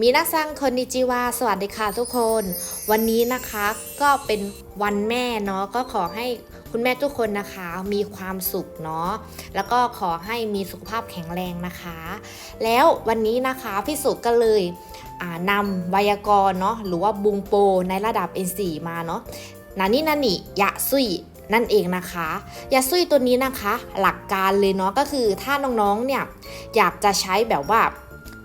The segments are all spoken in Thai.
มีนาซังคนนิจิวาสวัสดีค่ะทุกคน วันนี้นะคะก็เป็นวันแม่เนาะก็ขอให้คุณแม่ทุกคนนะคะมีความสุขเนาะแล้วก็ขอให้มีสุขภาพแข็งแรงนะคะ แล้ววันนี้นะคะพี่สุก็เลยนำไวยากรณ์เนาะหรือว่าบุงโปในระดับ N4 มาเนาะนานี่นานิยะซุยนั่นเองนะคะยาซุยตัวนี้นะคะ หลักการเลยเนาะก็คือถ้าน้องๆเนี่ยอยากจะใช้แบบว่า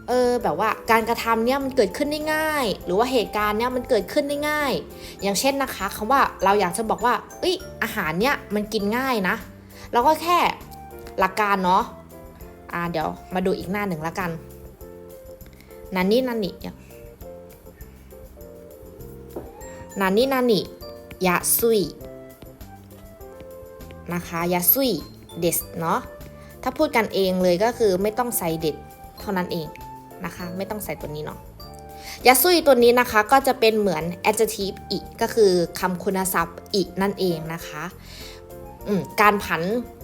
เออแบบว่าการกระทำเนี่ยมันเกิดขึ้นได้ง่าย หรือว่าเหตุการณ์เนี่ยมันเกิดขึ้นได้ง่าย อย่างเช่นนะคะคำว่าเราอยากจะบอกว่าเอ้ยอาหารเนี่ยมันกินง่ายนะเราก็แค่หลักการเนาะอ่าเดี๋ยวมาดูอีกหน้าหนึ่งละกันนันนี่นันนี่นันนี่นันนี่ยาซุยนะคะยาซุยเดสเนาะถ้าพูดกันเองเลยก็คือไม่ต้องใส่เด็ดเท่านั้นเอง นะคะ ไม่ต้องใส่ตัวนี้เนาะยาซุยตัวนี้นะคะก็จะเป็นเหมือน adjective อีกก็คือคำคุณศัพท์อีกนั่นเองนะคะการผัน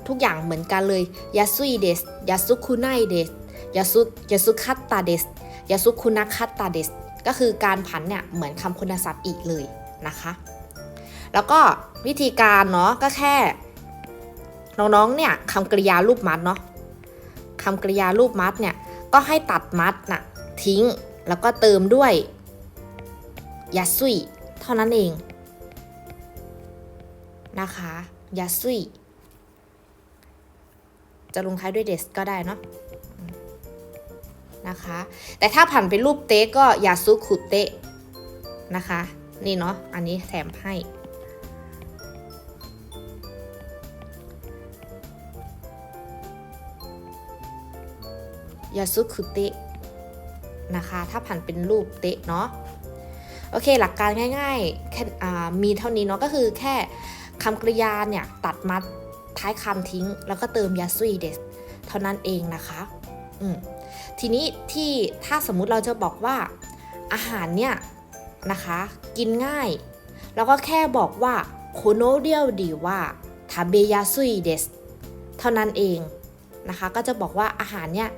ทุกอย่างเหมือนกันเลยยาซุยเดสยาซุคุไนเดสยาซุยาซุคัตตาเดสยาซุคุนักคัตตาเดสก็คือการผันเนี่ยเหมือนคำคุณศัพท์อีกเลยนะคะ แล้วก็วิธีการเนาะก็แค่ น้องๆเนี่ยคำกริยารูปมัดเนาะคำกริยารูปมัดเนี่ย ก็ให้ตัดมัดน่ะทิ้ง แล้วก็เติมด้วยยาซุยเท่านั้นเอง นะคะยาซุยจะลงท้ายด้วยเดสก็ได้เนาะนะคะ แต่ถ้าผ่านเป็นรูปเตะก็ยาซุคุเตะนะคะ นี่เนาะอันนี้แถมให้ ยาซุคุเตะนะคะ ถ้าผ่านเป็นรูปเตะเนาะ โอเค หลักการง่ายๆแค่มีเท่านี้เนาะ ก็คือแค่คำกริยาเนี่ย ตัดมัดท้ายคำทิ้ง แล้วก็เติมยาซุยเดสเท่านั้นเองนะคะทีนี้ที่ถ้าสมมุติเราจะบอกว่าอาหารเนี่ยนะคะ กินง่าย แล้วก็แค่บอกว่าโคโนเดียวดีว่าทาเบยาซุยเดสเท่านั้นเองนะคะ ก็จะบอกว่าอาหารเนี่ย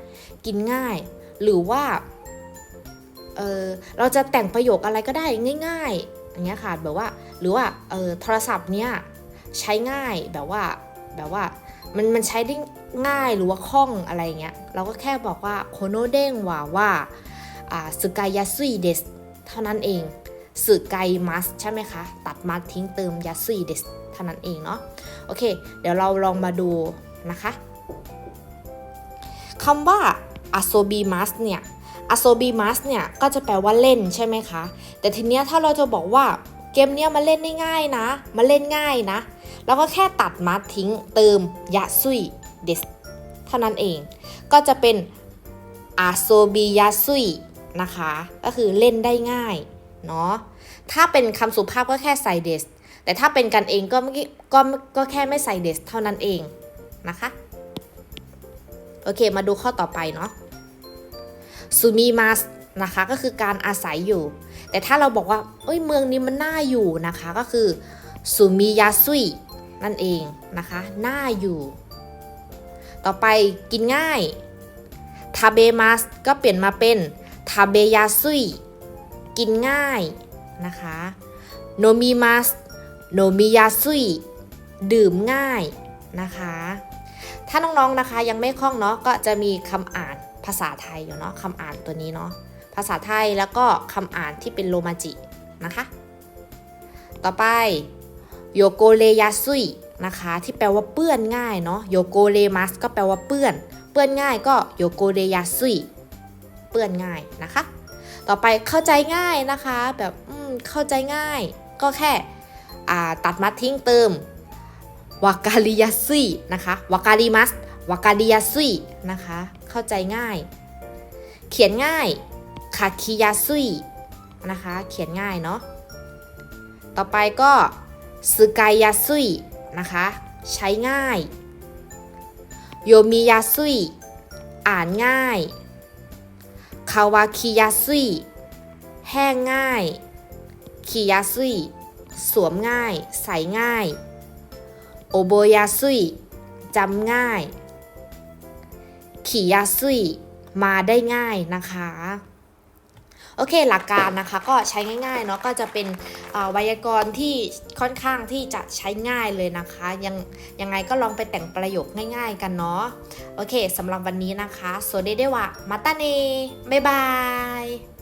กินง่าย หรือว่าเออเราจะแต่งประโยคอะไรก็ได้ง่ายๆอย่างเงี้ยค่ะแบบว่าหรือว่าเออโทรศัพท์เนี่ยใช้ง่ายแบบว่าแบบว่ามันมันใช้ได้ง่ายหรือว่าคล่องอะไรเงี้ยเราก็แค่บอกว่าโคโนเด้งว่าว่าอ่าสกายาซุยเดสเท่านั้นเองสึกายมัสใช่ไหมคะ ตัดมัสทิ้งเติมยาซุยเดสเท่านั้นเองเนาะโอเค เดี๋ยวเราลองมาดูนะคะคำว่า asobimas เนี่ย asobimas เนี่ยก็จะแปลว่าเล่นใช่ไหมคะ แต่ทีเนี้ยถ้าเราจะบอกว่าเกมเนี้ยมันเล่นได้ง่ายนะมันเล่นง่ายนะ แล้วก็แค่ตัดมัดทิ้งเติมยาซุยเดสเท่านั้นเอง ก็จะเป็น asobi y a s u i นะคะ ก็คือเล่นได้ง่ายเนาะ ถ้าเป็นคำสุภาพก็แค่ใส่เดส แต่ถ้าเป็นกันเองก็ไม่ก็ก็แค่ไม่ใส่เดสเท่านั้นเองนะคะ โอเค มาดูข้อต่อไปเนาะ ซูมิมัสนะคะก็คือการอาศัยอยู่ แต่ถ้าเราบอกว่าเอ้ยเมืองนี้มันน่าอยู่นะคะก็คือซูมิยาซุยนั่นเองนะคะน่าอยู่ ต่อไปกินง่ายทาเบมัสก็เปลี่ยนมาเป็นทาเบยาซุยกินง่ายนะคะโนมิมัสโนมิยาซุยดื่มง่ายนะคะ ถ้าน้องๆนะคะยังไม่คล่องเนาะก็จะมีคำอ่าน ภาษาไทยอยู่เนาะคำอ่านตัวนี้เนาะภาษาไทยแล้วก็คำอ่านที่เป็นโรมาจินะคะ ต่อไปโยโกเลยาซุยนะคะที่แปลว่าเปื้อนง่ายเนาะโยโกเลมัสก็แปลว่าเปื้อน เปื้อนง่ายก็โยโกเลยาซุยเปื้อนง่ายนะคะ ต่อไปเข้าใจง่ายนะคะแบบเข้าใจง่าย ก็แค่ตัดมัดทิ้งเติมวากาลิยาซุยนะคะวากาลิมัสวากาลิยาซุยนะคะ เข้าใจง่าย เขียนง่ายคาคิยาซุยนะคะ เขียนง่ายเนาะ ต่อไปก็สึกายยาซุยนะคะ ใช้ง่าย โยมิยาซุยอ่านง่าย คาวาคิยาซุยแห้งง่ายคิยาซุยสวมง่าย ใส่ง่าย โอโบยาซุยจำง่าย ขี่ยาซุยมาได้ง่ายนะคะโอเคหลักการนะคะก็ใช้ง่ายๆเนาะก็จะเป็นไวยากรณ์ที่ค่อนข้างที่จะใช้ง่ายเลยนะคะยังยังไงก็ลองไปแต่งประโยคง่ายๆกันเนาะโอเคสำหรับวันนี้นะคะสวัสดีเดวะมาตาเนบ๊ายบาย